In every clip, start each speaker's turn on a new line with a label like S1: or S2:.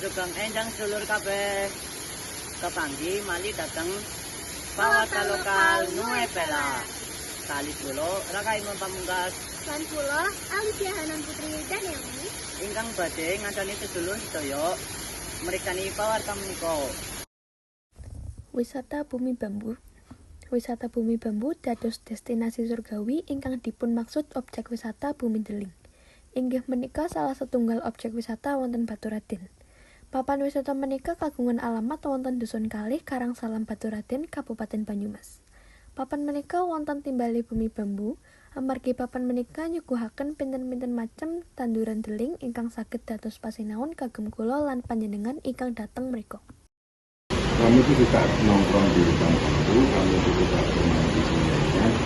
S1: sugeng enjang sedulur kabeh. Kepanggi mali dateng Pawata lokal Nue Pela. Kali kula rakai pamungkas
S2: Lan kula Alicia Hanan Putri Danieli
S1: ingkang badhe ngancani sedulur sedaya mrikani pawarta menika.
S3: Wisata Bumi Bambu Wisata Bumi Bambu dados destinasi surgawi ingkang dipun maksud objek wisata Bumi Deling. Inggih menika salah setunggal objek wisata wonten Baturaden. Papan wisata menika kagungan alamat wonten Dusun Kalih Karangsalam Baturaden Kabupaten Banyumas. Papan menika wonten timbali bumi bambu, amargi papan menika nyuguhaken pinten-pinten macem tanduran deling ingkang saged dados pasinaon kagem kula lan panjenengan ingkang dateng mriku.
S4: kami itu suka nongkrong di hutan bambu, kami itu suka bermain di sini,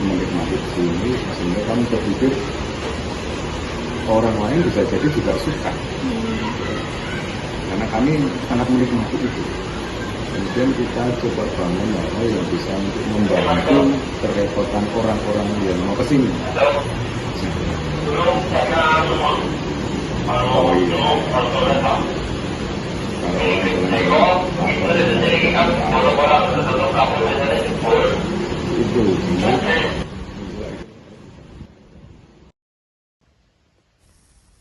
S4: menikmati di sini, sehingga kami berpikir orang lain bisa jadi juga suka. Karena kami sangat menikmati itu. Kemudian kita coba bangun hal yang bisa untuk membantu kerepotan orang-orang yang mau ke sini. Oh iya. itu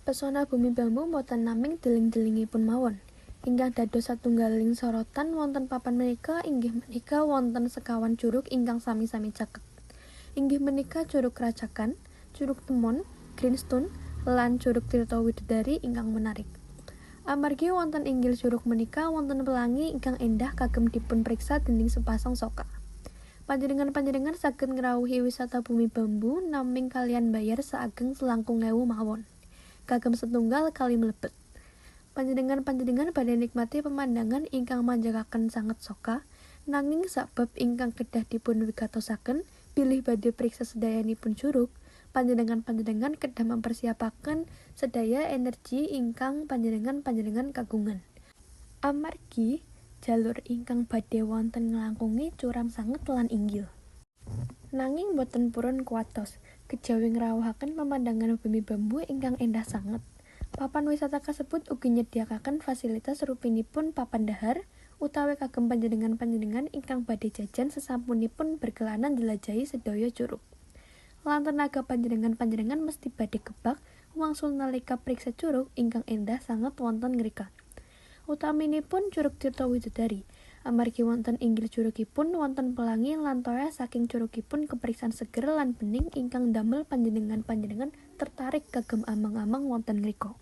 S3: Pesona bumi bambu boten naming deling-delingipun mawon. Ingkang dados satunggaling sorotan wonten papan menika inggih menika wonten sekawan curug ingkang sami-sami caket. Inggih menika Curug Kracakan, Curug Temon, Greenstone, lan Curug Tirta Widodari ingkang menarik. Amargi wonten inggil curug menika wonten pelangi ingkang endah kagem dipun periksa dening sepasang soka. Panjenengan-panjenengan saged ngrawuhi wisata bumi bambu naming kalian bayar saageng selangkung ewu mawon. Kagem setunggal kali mlebet. Panjenengan-panjenengan badhe nikmati pemandangan ingkang manjakaken sanget soka, nanging sakbab ingkang kedah dipun wigatosaken bilih badhe periksa sedayanipun curug, panjenengan-panjenengan kedah mempersiapaken sedaya energi ingkang panjenengan-panjenengan kagungan. Amargi jalur ingkang badhe wonten nglangkungi curam sanget lan inggil. Nanging boten purun kuatos, kejawi ngrawuhaken pemandangan bumi bambu ingkang endah sanget. Papan wisata kasebut ugi nyediakaken fasilitas rupinipun papan dahar utawi kagem panjenengan-panjenengan ingkang badhe jajan sesampunipun berkelanan jelajahi sedaya curug. Lan tenaga panjenengan-panjenengan mesti badhe kebak wangsul nalika priksa curug ingkang endah sanget wonten ngrikan. Utaminipun Curug Tirta Widodari. Amargi wonten inggil curugipun wonten pelangi lan toya saking curugipun keperiksan seger lan bening ingkang damel panjenengan-panjenengan tertarik kagem amang-amang wonten ngriku.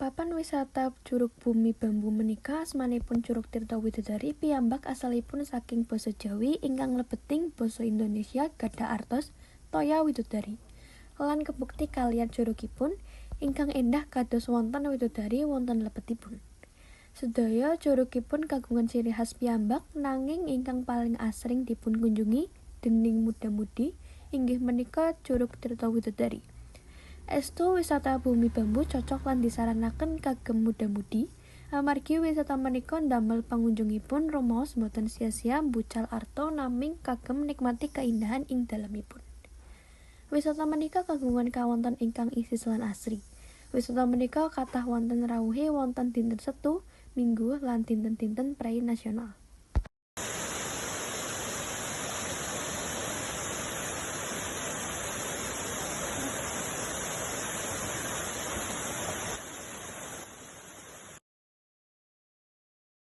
S3: Papan wisata Curug Bumi Bambu menika asmanipun Curug Tirta Widodari piyambak asalipun saking basa Jawi ingkang lebeting basa Indonesia gadhah artos Toya Widodari. Lan kebukti kalian curugipun ingkang endah kados wonten widodari wonten lebetipun. Sedaya curugipun kagungan ciri khas piyambak nanging ingkang paling asring dipun kunjungi dening muda-mudi inggih menika Curug Tirta Widodari. Estu wisata bumi bambu cocok lan disaranaken kagem muda-mudi amargi wisata menika ndamel pangunjungipun rumaos boten sia-sia mbucal arto naming kagem nikmati keindahan ing dalemipun. Wisata menika kagungan kawonten ingkang isis lan asri. Wisata menika kathah wonten rawuhe wonten dinten Setu, Minggu lan dinten-dinten prei nasional.